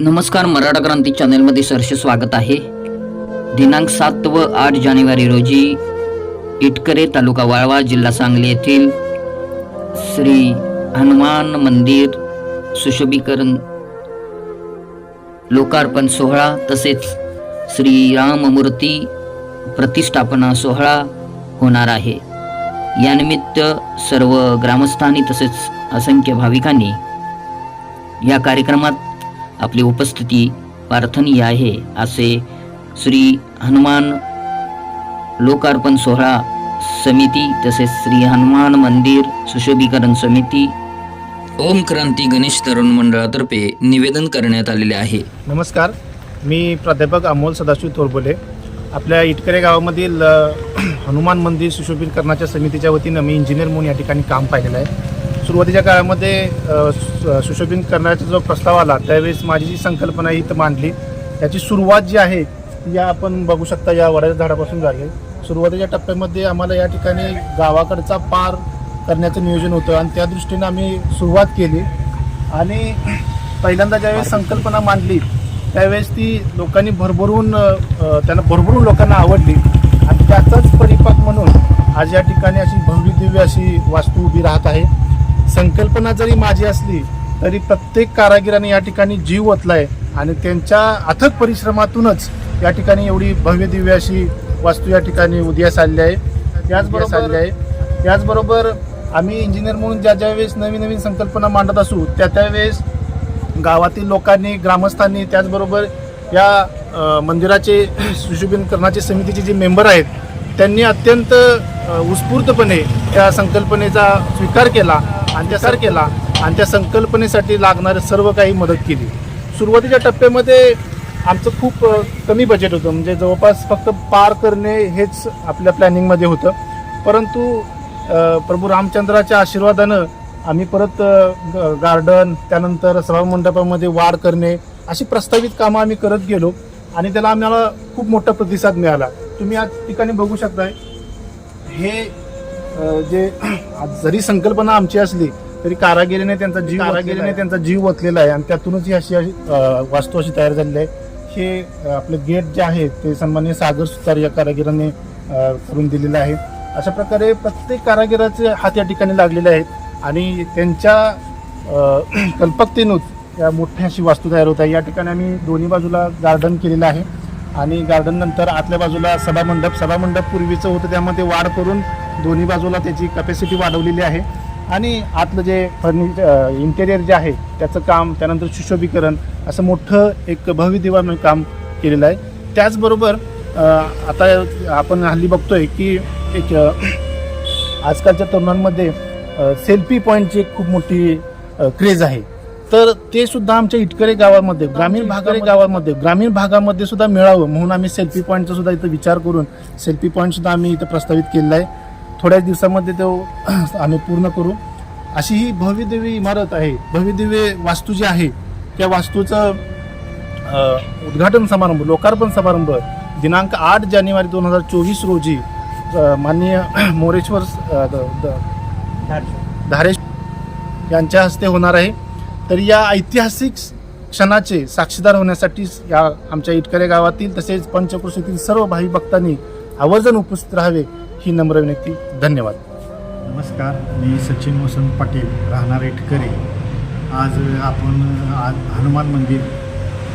नमस्कार मराठा क्रांती चॅनलमध्ये सरस स्वागत आहे. दिनांक सात व आठ जानेवारी रोजी इटकरे तालुका वाळवा जिल्हा सांगली येथील श्री हनुमान मंदिर सुशोभीकरण लोकार्पण सोहळा तसेच श्रीराममूर्ती प्रतिष्ठापना सोहळा होणार आहे. यानिमित्त सर्व ग्रामस्थांनी तसेच असंख्य भाविकांनी या कार्यक्रमात आपली उपस्थिती प्रार्थनीय आहे असे श्री हनुमान लोकार्पण सोहळा समिती तसेच श्री हनुमान मंदिर सुशोभीकरण समिती ओम क्रांती गणेश तरुण मंडळातर्फे निवेदन करण्यात आलेले आहे. नमस्कार मी प्राध्यापक अमोल सदाशिव तोरबोले आपल्या इटकरे गावामधील हनुमान मंदिर सुशोभीकरणाच्या समितीच्या वतीनं मी इंजिनियर म्हणून या ठिकाणी काम पाहिलेलं आहे. सुरुवातीच्या काळामध्ये सुशोभित सु- करण्याचा जो प्रस्ताव आला त्यावेळेस माझी जी संकल्पना ही इथं मांडली. त्याची सुरुवात जी आहे ती या आपण बघू शकता या वडाच्या झाडापासून झाली सुरुवातीच्या टप्प्यामध्ये आम्हाला या ठिकाणी गावाकडचा पार करण्याचं नियोजन होतं आणि त्या दृष्टीनं आम्ही सुरुवात केली. आणि पहिल्यांदा ज्यावेळेस संकल्पना मांडली त्यावेळेस ती लोकांनी भरभरून त्यांना भरभरून लोकांना आवडली. आणि त्याचाच परिपाक म्हणून आज या ठिकाणी अशी भव्य दिव्य अशी वास्तू उभी राहत आहे. संकल्पना जरी माझी असली तरी प्रत्येक कारागिराने या ठिकाणी जीव ओतलाय आणि त्यांच्या अथक परिश्रमातूनच या ठिकाणी एवढी भव्य दिव्य अशी वास्तू या ठिकाणी उदयास आलेली आहे. त्याचबरोबर आलेली आहे. त्याचबरोबर आम्ही इंजिनियर म्हणून ज्या ज्या वेळेस नवीन नवीन संकल्पना मांडत असू त्या त्यावेळेस गावातील लोकांनी ग्रामस्थांनी त्याचबरोबर या मंदिराचे सुशोभीकरणाचे समितीचे जे मेंबर आहेत त्यांनी अत्यंत उत्स्फूर्तपणे त्या संकल्पनेचा स्वीकार केला. आणि त्या सर केला आणि त्या संकल्पनेसाठी लागणारे सर्व काही मदत केली. सुरुवातीच्या टप्प्यामध्ये आमचं खूप कमी बजेट होतं. म्हणजे जवळपास फक्त पार करणे हेच आपल्या प्लॅनिंगमध्ये होतं. परंतु प्रभू रामचंद्राच्या आशीर्वादानं आम्ही परत ग- गार्डन त्यानंतर सभामंडपामध्ये वाढ करणे अशी प्रस्तावित कामं आम्ही करत गेलो आणि त्याला आम्हाला खूप मोठा प्रतिसाद मिळाला. तुम्ही या ठिकाणी बघू शकताय. हे जे जरी संकल्पना आमची असली तरी कारागिरीने त्यांचा जीव कारागिरीने त्यांचा जीव ओतलेला आहे. आणि त्यातूनच ही अशी वास्तू अशी तयार झालेली आहे. हे आपले गेट जे आहे ते सन्मान्य सागर सुतार या कारागिरांनी करून दिलेलं आहे अशा प्रकारे प्रत्येक कारागिराचे हात या ठिकाणी लागलेले आहेत. आणि त्यांच्या कल्पकतेनंच या मोठ्या अशी वास्तू तयार होत आहे. या ठिकाणी आम्ही दोन्ही बाजूला गार्डन केलेलं आहे. आणि गार्डन नंतर आतल्या बाजूला सभामंडप. सभामंडप पूर्वीचं होतं त्यामध्ये वाढ करून दोन्ही बाजूला त्याची कॅपॅसिटी वाढवलेली आहे. आणि आतलं जे फर्निचर इंटेरियर जे आहे त्याचं काम त्यानंतर सुशोभीकरण असं मोठं एक भव्य दिवा काम केलेलं आहे. त्याचबरोबर आता आपण हल्ली बघतोय की एक आजकालच्या तरुणांमध्ये सेल्फी पॉईंटची एक खूप मोठी क्रेज आहे. तर ते सुद्धा आमच्या इटकरे गावामध्ये ग्रामीण भागारे गावामध्ये ग्रामीण भागामध्ये सुद्धा मिळावं म्हणून आम्ही सेल्फी पॉईंटचा सुद्धा इथं विचार करून सेल्फी पॉईंट सुद्धा आम्ही इथं प्रस्तावित केलेला आहे. थोड्याच दिवसामध्ये तो आम्ही पूर्ण करू. अशी ही भव्यदिव्य इमारत आहे. भव्यदिव्य वास्तू जी आहे त्या वास्तूचं उद्घाटन समारंभ लोकार्पण समारंभ दिनांक आठ जानेवारी दोन हजार चोवीस रोजी माननीय मोरेश्वर द- द- धारेश यांच्या हस्ते होणार आहे. तर या ऐतिहासिक क्षणाचे साक्षीदार होण्यासाठी या आमच्या इटकरे गावातील तसेच पंचक्रोशीतील सर्व भावी भक्तांनी आवर्जून उपस्थित राहावे. ही नम्र विनंती. धन्यवाद. नमस्कार मी सचिन मोसन पाटील राहणार इटकरे. आज आपण आज हनुमान मंदिर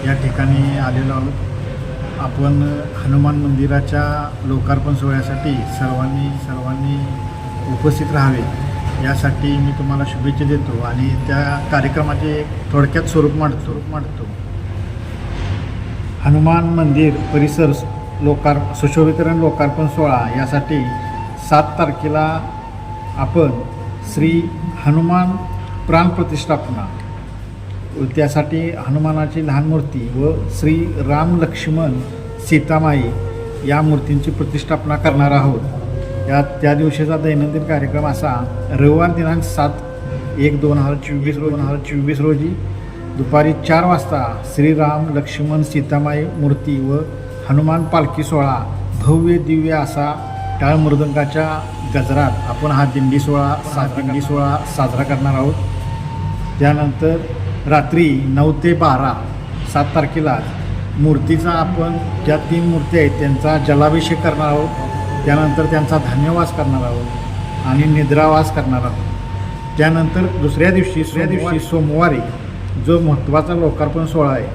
या ठिकाणी आलेलो आहोत. आपण हनुमान मंदिराच्या लोकार्पण सोहळ्यासाठी सर्वांनी सर्वांनी उपस्थित राहावे. यासाठी मी तुम्हाला शुभेच्छा देतो आणि त्या कार्यक्रमाचे एक थोडक्यात स्वरूप मांडतो मांडतो. हनुमान मंदिर परिसर लोकार सुशोभीकरण लोकार्पण सोहळा यासाठी सात तारखेला आपण श्री हनुमान प्राण प्रतिष्ठापना. व त्यासाठी हनुमानाची लहान मूर्ती व श्री राम लक्ष्मण सीतामाई या मूर्तींची प्रतिष्ठापना करणार आहोत. या त्या दिवशीचा दैनंदिन कार्यक्रम असा रविवार दिनांक सात एक दोन हजार चोवीस दोन हजार चोवीस रोजी दुपारी चार वाजता श्रीराम लक्ष्मण सीतामाई मूर्ती व हनुमान पालखी सोहळा भव्य दिव्य असा टाळ मृदंगाच्या गजरात आपण हा दिंडी सोहळा दिंडी सोहळा साजरा करणार आहोत. त्यानंतर रात्री नऊ ते बारा सात तारखेला मूर्तीचा आपण ज्या तीन मूर्ती आहेत त्यांचा जलाभिषेक करणार आहोत. त्यानंतर त्यांचा धान्यवास करणार आहोत आणि निद्रावास करणार आहोत. त्यानंतर दुसऱ्या दिवशी दुसऱ्या दिवशी सोमवारी जो महत्त्वाचा लोकार्पण सोहळा आहे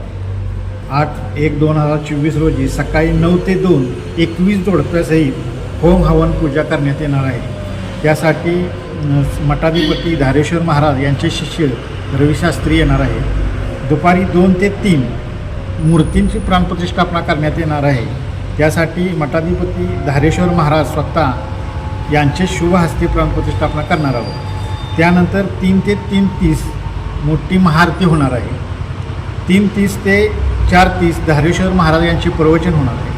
आठ एक दोन हजार चोवीस रोजी सकाळी नऊ ते दोन एकवीस जोडप्यासहित होम हवन पूजा करण्यात येणार आहे. त्यासाठी मठाधिपती धारेश्वर महाराज यांचे शिष्य रविशास्त्री येणार आहे. दुपारी दोन ते तीन मूर्तींची प्राणप्रतिष्ठापना करण्यात येणार आहे. त्यासाठी मठाधिपती धारेश्वर महाराज स्वतः यांचे शुभ हस्ते प्राणप्रतिष्ठापना करणार आहोत. त्यानंतर तीन ते तीन तीस मोठी महाआरती होणार आहे. तीन तीस ते चार तीस धारेश्वर महाराज यांचे प्रवचन होणार आहे.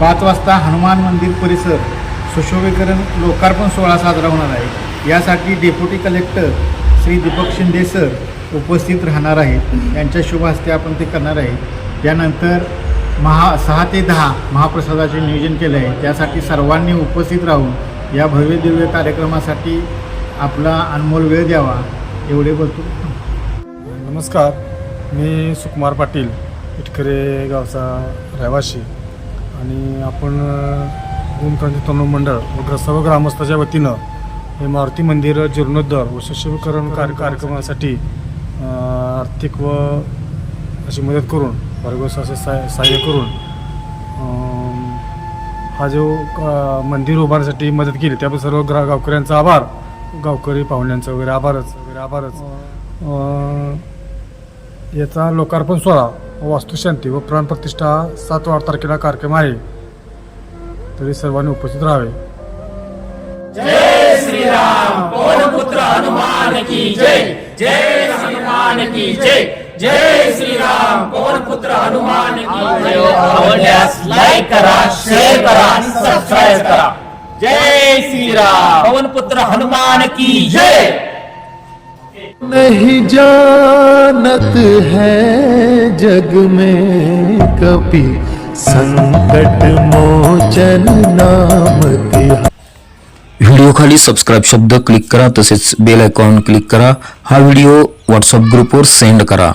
पाच वाजता हनुमान मंदिर परिसर सुशोभीकरण लोकार्पण सोहळा साजरा होणार आहे. यासाठी deputy collector Shri Deepak Shinde sir उपस्थित राहणार आहेत. त्यांच्या शुभ हस्ते आपण ते करणार आहे. त्यानंतर महा सहा ते दहा महाप्रसादाचे नियोजन केले आहे. त्यासाठी सर्वांनी उपस्थित राहून या भव्य दिव्य कार्यक्रमासाठी आपला अनमोल वेळ द्यावा. एवढे बोलतो. नमस्कार. मी सुकुमार पाटील. इटकरे गावचा रहिवासी आणि आपण ओमक्रांती तरुण मंडळ व सर्व ग्रामस्थाच्या वतीनं हे मारुती मंदिर जीर्णोद्धार व सुशोभीकरण कार्य कार्यक्रमासाठी आर्थिक व अशी मदत करून भरघोस असे सहाय्य सहाय्य करून हा जो मंदिर उभारण्यासाठी मदत केली त्याबद्दल सर्व ग्रा गावकऱ्यांचा आभार. गावकरी पाहुण्यांचा वगैरे आभारच. वगैरे आभारच अं, याचा लोकार्पण सोहळा वास्तुशांती व प्राणप्रतिष्ठा सात व आठ तारखेला कार्यक्रम आहे. तरी सर्वांनी उपस्थित राहावे. आवडल्यास लाईक करा शेअर करा आणि सबस्क्राईब करा जय श्रीराम पवन पुत्र हनुमान की जय. नहीं जानत है जग में कभी संकट मोचन नाम व्हिडिओ व्हिडिओखाली सबस्क्राईब शब्द क्लिक करा तसेच बेल आयकॉन क्लिक करा. हा व्हिडिओ व्हॉट्सअप ग्रुपवर सेंड करा.